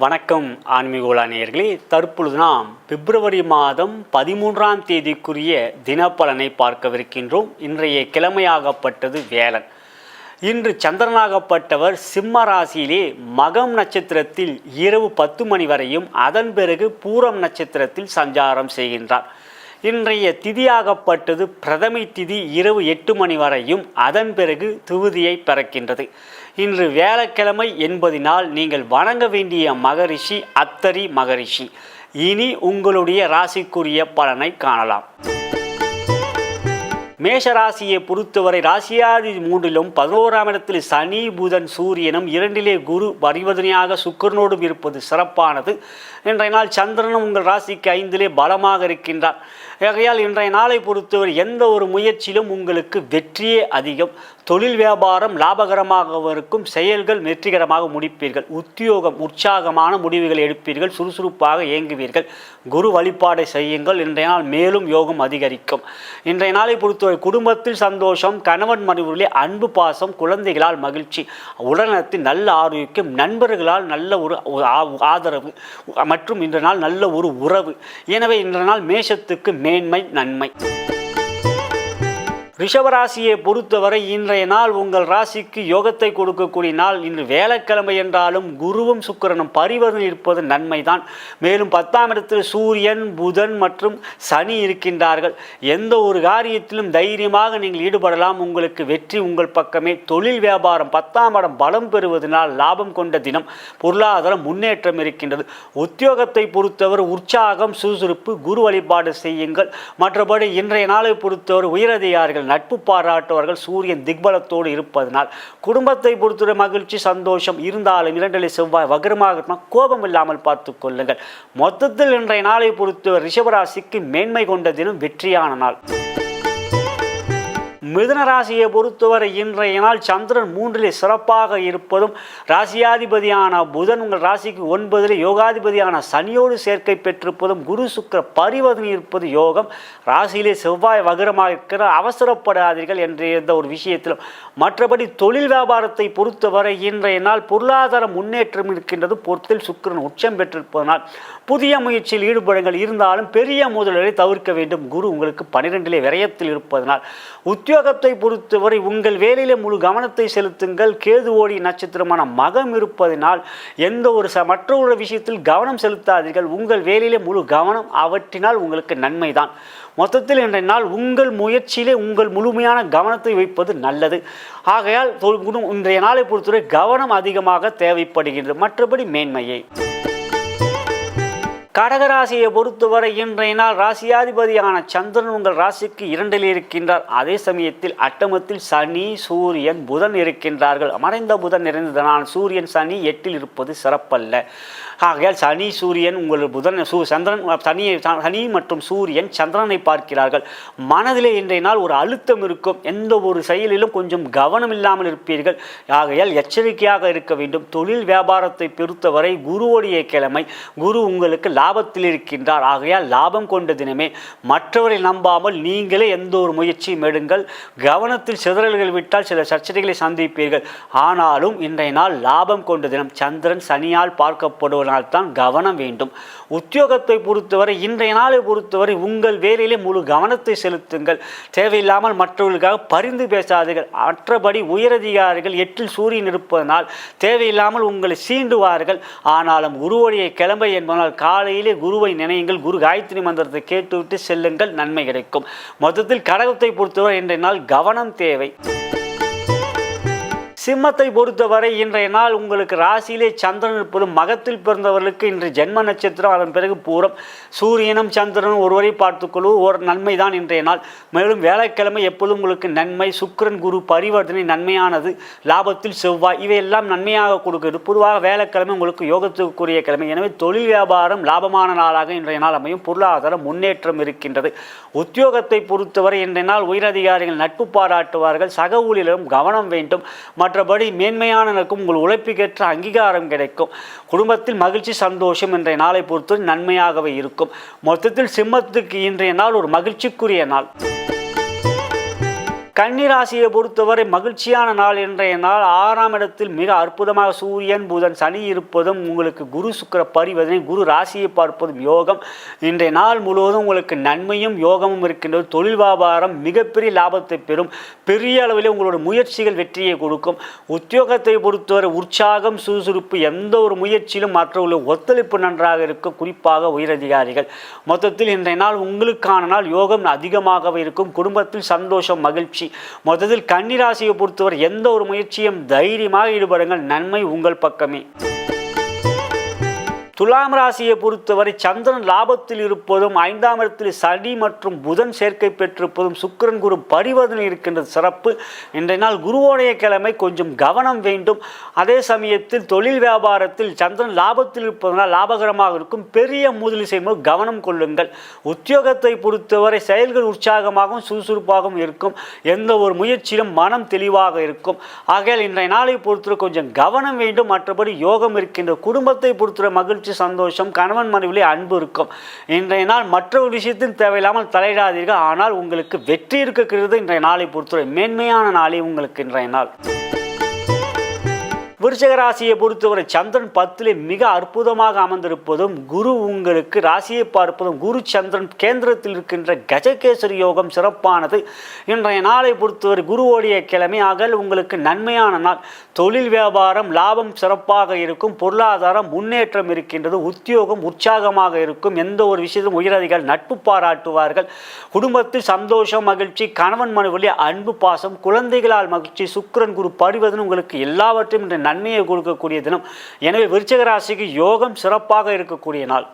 வணக்கம் ஆன்மீகோலா நேயர்களே. தற்பொழுது நாம் பிப்ரவரி மாதம் பதிமூன்றாம் தேதிக்குரிய தினப்பலனை பார்க்கவிருக்கின்றோம். இன்றைய கிழமையாகப்பட்டது வேலன். இன்று சந்திரனாகப்பட்டவர் சிம்ம ராசியிலே மகம் நட்சத்திரத்தில் இரவு பத்து மணி வரையும் அதன் பிறகு பூரம் நட்சத்திரத்தில் சஞ்சாரம் செய்கின்றார். இன்றைய திதியாகப்பட்டது பிரதமை திதி இரவு எட்டு மணி வரையும் அதன் பிறகு துவிதியை பிறக்கின்றது. இன்று வியாழக்கிழமை என்பதினால் நீங்கள் வணங்க வேண்டிய மகரிஷி அத்தரி மகரிஷி. இனி உங்களுடைய ராசிக்குரிய பலனை காணலாம். மேஷராசியை பொறுத்தவரை ராசியாதி மூன்றிலும் பதினோராம் இடத்தில் சனி புதன் சூரியனும் இரண்டிலே குரு பரிவதனையாக சுக்கரனோடும் இருப்பது சிறப்பானது. இன்றைய நாள் சந்திரனும் உங்கள் ராசிக்கு ஐந்திலே பலமாக இருக்கின்றார். ஆகையால் இன்றைய நாளை பொறுத்தவரை எந்த ஒரு முயற்சியிலும் உங்களுக்கு வெற்றியே அதிகம். தொழில் வியாபாரம் லாபகரமாக இருக்கும் செயல்கள் வெற்றிகரமாக முடிப்பீர்கள். உத்தியோகம் உற்சாகமான முடிவுகளை எடுப்பீர்கள். சுறுசுறுப்பாக இயங்குவீர்கள். குரு வழிபாடை செய்யுங்கள். இன்றைய நாள் மேலும் யோகம் அதிகரிக்கும். இன்றைய நாளை பொறுத்தவரை குடும்பத்தில் சந்தோஷம் கணவன் மனைவிலே அன்பு பாசம் குழந்தைகளால் மகிழ்ச்சி உடல்நலத்தில் நல்ல ஆரோக்கியம் நண்பர்களால் நல்ல ஒரு ஆ- ஆதரவு மற்றும் இன்றைய நாள் நல்ல ஒரு உறவு. எனவே இன்றைய நாள் மேஷத்துக்கு மேன்மை நன்மை. ரிஷபராசியை பொறுத்தவரை இன்றைய நாள் உங்கள் ராசிக்கு யோகத்தை கொடுக்கக்கூடிய நாள். இன்று வேலைக்கிழமை என்றாலும் குருவும் சுக்கிரனும் பரிவர்த்தனை இருப்பது நன்மைதான். மேலும் பத்தாம் இடத்தில் சூரியன் புதன் மற்றும் சனி இருக்கின்றார்கள். எந்த ஒரு காரியத்திலும் தைரியமாக நீங்கள் ஈடுபடலாம். உங்களுக்கு வெற்றி உங்கள் பக்கமே. தொழில் வியாபாரம் பத்தாம் இடம் பலம் பெறுவதனால் லாபம் கொண்ட தினம். பொருளாதாரம் முன்னேற்றம் இருக்கின்றது. உத்தியோகத்தை பொறுத்தவரை உற்சாகம் சுறுசுறுப்பு குரு வழிபாடு செய்யுங்கள். மற்றபடி இன்றைய நாளை பொறுத்தவரை உயரதிகாரிகள் நட்பு பாராட்டுவார்கள் சூரியன் திக்பலத்தோடு இருப்பதனால் குடும்பத்தை பொறுத்துற மகிழ்ச்சி சந்தோஷம் இருந்தாலும் இரண்டிலே செவ்வாய் வகரமாக இருந்தால் கோபம் இல்லாமல் பார்த்து கொள்ளுங்கள். மொத்தத்தில் இன்றைய நாளை பொறுத்து ரிஷபராசிக்கு மேன்மை கொண்ட தினம் வெற்றியான நாள். மிதுன ராசியை பொறுத்தவரை இன்றைய நாள் சந்திரன் மூன்றிலே சிறப்பாக இருப்பதும் ராசியாதிபதியான புதன் உங்கள் ராசிக்கு ஒன்பதிலே யோகாதிபதியான சனியோடு சேர்க்கை பெற்றிருப்பதும் குரு சுக்கர பரிவர்த்தனை இருப்பது யோகம் ராசியிலே செவ்வாய் வகரமாக இருக்கிற அவசரப்படாதீர்கள் என்ற எந்த ஒரு விஷயத்திலும். மற்றபடி தொழில் வியாபாரத்தை பொறுத்தவரை இன்றைய நாள் பொருளாதார முன்னேற்றம் இருக்கின்றது. பொறுத்தில் சுக்கிரன் உச்சம் பெற்றிருப்பதனால் புதிய முயற்சியில் ஈடுபடுங்கள். இருந்தாலும் பெரிய முதலீடை தவிர்க்க வேண்டும். குரு உங்களுக்கு பனிரெண்டிலே விரயத்தில் இருப்பதனால் உத்தியோக உத்தியோகத்தை பொறுத்தவரை உங்கள் வேலையிலே முழு கவனத்தை செலுத்துங்கள். கேது ஓடி நட்சத்திரமான மகம் இருப்பதனால் எந்த ஒரு ச மற்ற ஒரு விஷயத்தில் கவனம் செலுத்தாதீர்கள். உங்கள் வேலையிலே முழு கவனம் அவற்றினால் உங்களுக்கு நன்மைதான். மொத்தத்தில் இன்றைய நாள் உங்கள் முயற்சியிலே உங்கள் முழுமையான கவனத்தை வைப்பது நல்லது. ஆகையால் இன்றைய நாளை பொறுத்தவரை கவனம் அதிகமாக தேவைப்படுகின்றது. மற்றபடி மேன்மையை. கடகராசியை பொறுத்தவரை இன்றைய நாள் ராசியாதிபதியான சந்திரன் உங்கள் ராசிக்கு இரண்டில் இருக்கின்றார். அதே சமயத்தில் அட்டமத்தில் சனி சூரியன் புதன் இருக்கின்றார்கள். மறைந்த புதன் நிறைந்ததனால் சூரியன் சனி எட்டில் இருப்பது சிறப்பல்ல. ஆகையால் சனி சூரியன் உங்கள் புதன் சூ சந்திரன் சனியை சனி மற்றும் சூரியன் சந்திரனை பார்க்கிறார்கள். மனதிலே இன்றைய நாள் ஒரு அழுத்தம் இருக்கும். எந்த ஒரு செயலிலும் கொஞ்சம் கவனம் இல்லாமல் இருப்பீர்கள். ஆகையால் எச்சரிக்கையாக இருக்க வேண்டும். தொழில் வியாபாரத்தை பொறுத்தவரை குருவுடைய கிழமை. குரு உங்களுக்கு லாபத்தில் இருக்கின்றார். ஆகையால் லாபம் கொண்ட தினமே மற்றவரை நம்பாமல் நீங்களே எந்த ஒரு முயற்சியும் எடுங்கள். கவனத்தில் சிதறல்கள் விட்டால் சில சர்ச்சைகளை சந்திப்பீர்கள். ஆனாலும் இன்றைய நாள் லாபம் கொண்ட தினம். சந்திரன் சனியால் பார்க்கப்படுவதனால் தான் கவனம் வேண்டும். உத்தியோகத்தை பொறுத்தவரை இன்றைய நாளை பொறுத்தவரை உங்கள் வேலையிலே முழு கவனத்தை செலுத்துங்கள். தேவையில்லாமல் மற்றவர்களுக்காக பரிந்து பேசாதீர்கள். மற்றபடி உயரதிகாரிகள் எட்டில் சூரியன் இருப்பதனால் தேவையில்லாமல் உங்களை சீண்டுவார்கள். ஆனாலும் உருவடியை கிளம்ப என்பதனால் காலையிலே குருவை நினையுங்கள் குரு காயத்ரி மந்திரத்தை கேட்டுவிட்டு செல்லுங்கள் நன்மை கிடைக்கும். மொத்தத்தில் கடகத்தை பொறுத்தவரை இன்றைய நாள் கவனம் தேவை. சிம்மத்தை பொறுத்தவரை இன்றைய நாள் உங்களுக்கு ராசியிலே சந்திரன் இருப்பது மகத்தில் பிறந்தவர்களுக்கு இன்று ஜென்ம நட்சத்திரம் அதன் பிறகு பூரம். சூரியனும் சந்திரனும் ஒருவரை பார்த்துக்கொள்வது ஒரு நன்மை தான் இன்றைய நாள். மேலும் வேலைக்கிழமை எப்பொழுதும் உங்களுக்கு நன்மை சுக்கரன் குரு பரிவர்த்தனை நன்மையானது லாபத்தில் செவ்வாய் இவையெல்லாம் நன்மையாக கொடுக்கிறது. பொதுவாக வேலைக்கிழமை உங்களுக்கு யோகத்துக்குரிய கிழமை. எனவே தொழில் வியாபாரம் லாபமான நாளாக இன்றைய நாள் அமையும். பொருளாதார முன்னேற்றம் இருக்கின்றது. உத்தியோகத்தை பொறுத்தவரை இன்றைய நாள் உயரதிகாரிகள் நட்பு பாராட்டுவார்கள். சக ஊழியர்களும் கவனம் வேண்டும். மற்றபடி மேன்மையானனுக்கும் உங்கள் உழைப்புக்கேற்ற அங்கீகாரம் கிடைக்கும். குடும்பத்தில் மகிழ்ச்சி சந்தோஷம் இன்றைய நாளை பொறுத்தவரை நன்மையாகவே இருக்கும். மொத்தத்தில் சிம்மத்துக்கு இன்றைய நாள் ஒரு மகிழ்ச்சிக்குரிய நாள். கன்னிராசியை பொறுத்தவரை மகிழ்ச்சியான நாள் இன்றைய நாள் ஆறாம் இடத்தில் மிக அற்புதமாக சூரியன் புதன் சனி இருப்பதும் உங்களுக்கு குரு சுக்கிர பரிவதனை குரு ராசியை பார்ப்பதும் யோகம். இன்றைய நாள் முழுவதும் உங்களுக்கு நன்மையும் யோகமும் இருக்கின்றது. தொழில் வியாபாரம் மிகப்பெரிய லாபத்தை பெறும். பெரிய அளவில் உங்களோட முயற்சிகள் வெற்றியை கொடுக்கும். உத்தியோகத்தை பொறுத்தவரை உற்சாகம் சுறுசுறுப்பு எந்த ஒரு முயற்சியிலும் மற்றவர்களுடைய ஒத்துழைப்பு நன்றாக இருக்கும் குறிப்பாக உயரதிகாரிகள் மொத்தத்தில் இன்றைய நாள் உங்களுக்கான நாள். யோகம் அதிகமாகவே இருக்கும். குடும்பத்தில் சந்தோஷம் மகிழ்ச்சி மொத்தத்தில் கன்னிராசியை பொறுத்தவரை எந்த ஒரு முயற்சியும் தைரியமாக ஈடுபடுங்கள். நன்மை உங்கள் பக்கமே. துலாம் ராசியை பொறுத்தவரை சந்திரன் லாபத்தில் இருப்பதும் ஐந்தாம் இடத்தில் சனி மற்றும் புதன் சேர்க்கை பெற்றிருப்பதும் சுக்கிரன் குரு பரிவர்த்தனை இருக்கின்றது சிறப்பு. இன்றைய நாள் குருவோடைய கிழமை கொஞ்சம் கவனம் வேண்டும். அதே சமயத்தில் தொழில் வியாபாரத்தில் சந்திரன் லாபத்தில் இருப்பதனால் லாபகரமாக இருக்கும். பெரிய முதலீடு செய்யும்போது கவனம் கொள்ளுங்கள். உத்தியோகத்தை பொறுத்தவரை செயல்கள் உற்சாகமாகவும் சுறுசுறுப்பாகவும் இருக்கும். எந்த ஒரு முயற்சியிலும் மனம் தெளிவாக இருக்கும். ஆகையால் இன்றைய நாளை பொறுத்தவரை கொஞ்சம் கவனம் வேண்டும். மற்றபடி யோகம் இருக்கின்ற குடும்பத்தை பொறுத்தவரை மகிழ்ச்சி சந்தோஷம் கணவன் மனைவிலே அன்பு இருக்கும். இன்றைய நாள் மற்ற ஒரு விஷயத்தில் தேவையில்லாமல் தலையிடாதீர்கள். ஆனால் உங்களுக்கு வெற்றி இருக்கிறது இன்றைய நாளை பொறுத்தவரை. மேன்மையான நாளே உங்களுக்கு இன்றைய நாள். விருச்சக ராசியை பொறுத்தவரை சந்திரன் பத்திலே மிக அற்புதமாக அமர்ந்திருப்பதும் குரு உங்களுக்கு ராசியை பார்ப்பதும் குரு சந்திரன் கேந்திரத்தில் இருக்கின்ற கஜகேசரி யோகம் சிறப்பானது. இன்றைய நாளை பொறுத்தவரை குருவோடைய கிழமை. அகல் உங்களுக்கு நன்மையான நாள். தொழில் வியாபாரம் லாபம் சிறப்பாக இருக்கும். பொருளாதாரம் முன்னேற்றம் இருக்கின்றது. உத்தியோகம் உற்சாகமாக இருக்கும். எந்த ஒரு விஷயத்திலும் உயரதிகள் நட்பு பாராட்டுவார்கள். குடும்பத்தில் சந்தோஷம் மகிழ்ச்சி கணவன் மனைவி அன்பு பாசம் குழந்தைகளால் மகிழ்ச்சி சுக்கரன் குரு பரிவதன் உங்களுக்கு எல்லாவற்றையும் இன்று நன்மையை கொடுக்கக்கூடிய தினம். எனவே விருச்சக ராசிக்கு யோகம் சிறப்பாக இருக்கக்கூடிய நாள்.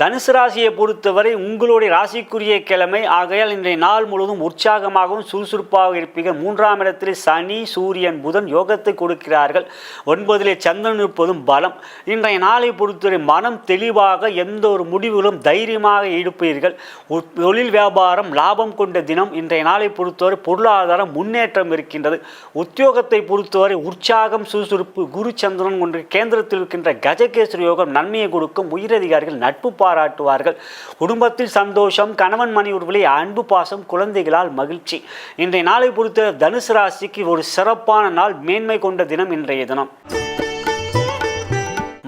தனுசு ராசியை பொறுத்தவரை உங்களுடைய ராசிக்குரிய கிழமை. ஆகையால் இன்றைய நாள் முழுவதும் உற்சாகமாகவும் சுறுசுறுப்பாக இருப்பீர்கள். மூன்றாம் இடத்தில் சனி சூரியன் புதன் யோகத்தை கொடுக்கிறார்கள். ஒன்பதிலே சந்திரன் இருப்பதும் பலம். இன்றைய நாளை பொறுத்தவரை மனம் தெளிவாக எந்த ஒரு முடிவிலும் தைரியமாக ஈடுப்பீர்கள் தொழில் வியாபாரம் லாபம் கொண்ட தினம். இன்றைய நாளை பொறுத்தவரை பொருளாதாரம் முன்னேற்றம் இருக்கின்றது. உத்தியோகத்தை பொறுத்தவரை உற்சாகம் சுறுசுறுப்பு குரு சந்திரன் ஒன்று கேந்திரத்தில் இருக்கின்ற கஜகேசரி யோகம் நன்மையை கொடுக்கும். உயிரதிகாரிகள் நட்பு பாராட்டுவார்கள். குடும்பத்தில் சந்தோஷம் கணவன் மனைவி அன்பு பாசம் குழந்தைகளால் மகிழ்ச்சி. இன்றைய நாளை பொறுத்த தனுசு ராசிக்கு ஒரு சிறப்பான நாள் மேன்மை கொண்ட தினம் இன்றைய தினம்.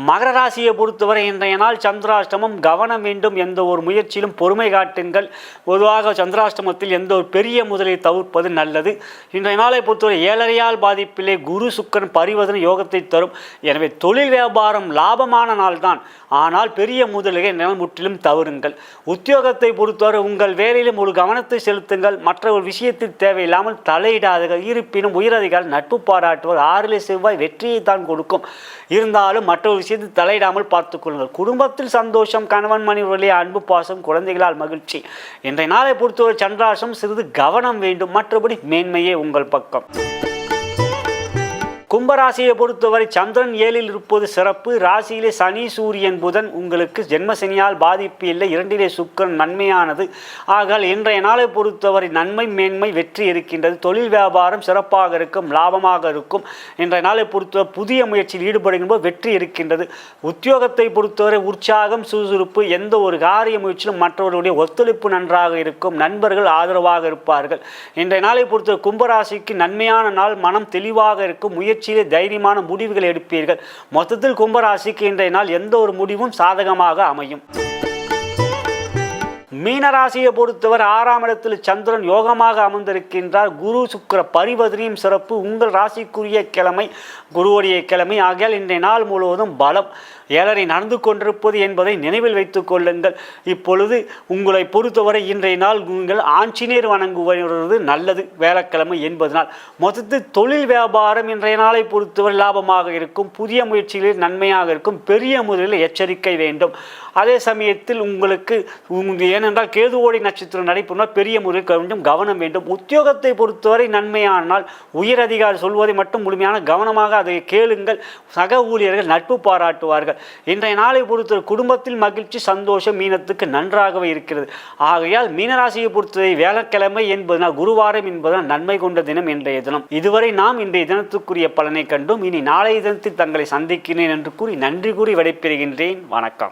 மகர ராசியை பொறுத்தவரை இன்றைய நாள் சந்திராஷ்டமம் கவனம் வேண்டும் எந்த ஒரு முயற்சியிலும் பொறுமை காட்டுங்கள். பொதுவாக சந்திராஷ்டமத்தில் எந்த ஒரு பெரிய முதலை தவிர்ப்பது நல்லது. இன்றைய நாளை பொறுத்தவரை ஏழரையால் பாதிப்பிலே குரு சுக்கரன் பரிவதன யோகத்தை தரும். எனவே தொழில் வியாபாரம் லாபமான நாள்தான். ஆனால் பெரிய முதலிகை நிலம் முற்றிலும் தவறுங்கள். உத்தியோகத்தை பொறுத்தவரை உங்கள் வேலையிலும் ஒரு கவனத்தை செலுத்துங்கள். மற்ற ஒரு விஷயத்தில் தேவையில்லாமல் தலையிடாதீர்கள். இருப்பினும் உயரதிகாரி நட்பு பாராட்டுவர். ஆறிலே செவ்வாய் வெற்றியை தான் கொடுக்கும். இருந்தாலும் மற்ற ஒரு செய்து தலையிடாமல் பார்த்துக்கொள்ளுங்கள் குடும்பத்தில் சந்தோஷம் கணவன் மனைவி அன்பு பாசம் குழந்தைகளால் மகிழ்ச்சி. இன்றைய நாளை பொறுத்தவரை சந்திராசம் சிறிது கவனம் வேண்டும். மற்றபடி மேன்மையே உங்கள் பக்கம். கும்பராசியை பொறுத்தவரை சந்திரன் ஏழில் இருப்பது சிறப்பு. ராசியிலே சனி சூரியன் புதன் உங்களுக்கு ஜென்மசனியால் பாதிப்பு இல்லை. இரண்டிலே சுக்கரன் நன்மையானது. ஆகால் இன்றைய நாளை பொறுத்தவரை நன்மை மேன்மை வெற்றி இருக்கின்றது. தொழில் வியாபாரம் சிறப்பாக இருக்கும் லாபமாக இருக்கும். இன்றைய நாளை பொறுத்தவரை புதிய முயற்சியில் ஈடுபடுகின்ற வெற்றி இருக்கின்றது. உத்தியோகத்தை பொறுத்தவரை உற்சாகம் சுறுசுறுப்பு எந்த ஒரு காரிய முயற்சியிலும் மற்றவர்களுடைய ஒத்துழைப்பு நன்றாக இருக்கும். நண்பர்கள் ஆதரவாக இருப்பார்கள். இன்றைய நாளை பொறுத்தவரை கும்பராசிக்கு நன்மையான நாள் மனம் தெளிவாக இருக்கும். முயற்சியிலே தைரியமான முடிவுகள் எடுப்பீர்கள். மொத்தத்தில் கும்பராசிக்கு இன்றைய நாள் எந்த ஒரு முடிவும் சாதகமாக அமையும்? மீனராசியை பொறுத்தவர் ஆறாம் இடத்தில் சந்திரன் யோகமாக அமர்ந்திருக்கின்றார். குரு சுக்கர பரிவதனையும் சிறப்பு. உங்கள் ராசிக்குரிய கிழமை குருவுடைய கிழமை. ஆகியால் இன்றைய நாள் முழுவதும் பலம். ஏழரை நடந்து கொண்டிருப்பது என்பதை நினைவில் வைத்துக் கொள்ளுங்கள். இப்பொழுது உங்களை பொறுத்தவரை இன்றைய நாள் உங்கள் ஆஞ்சநேயர் வணங்குவது நல்லது வேலைக்கிழமை என்பதனால். மொத்தத்தில் தொழில் வியாபாரம் இன்றைய நாளை பொறுத்தவரை லாபமாக இருக்கும் புதிய முயற்சிகளில் நன்மையாக இருக்கும் பெரிய முதலில் எச்சரிக்கை வேண்டும். அதே சமயத்தில் உங்களுக்கு ஏனென்றால் கேதுவோடி நட்சத்திரம் நடைபெறும் பெரிய முறையில் கொஞ்சம் கவனம் வேண்டும். உத்தியோகத்தை பொறுத்தவரை நன்மையானால் உயர் அதிகாரி சொல்வதை மட்டும் முழுமையான கவனமாக அதை கேளுங்கள். சக ஊழியர்கள் நட்பு பாராட்டுவார்கள். இன்றைய நாளை பொறுத்த குடும்பத்தில் மகிழ்ச்சி சந்தோஷம் மீனத்துக்கு நன்றாகவே இருக்கிறது. ஆகையால் மீனராசியை பொறுத்தவரை வேலைக்கிழமை என்பதனால் குருவாரம் என்பதனால் நன்மை கொண்ட தினம் இன்றைய தினம். இதுவரை நாம் இன்றைய தினத்துக்குரிய பலனை கண்டும். இனி நாளைய தினத்தில் தங்களை சந்திக்கிறேன் என்று கூறி நன்றி கூறி விடைபெறுகின்றேன். வணக்கம்.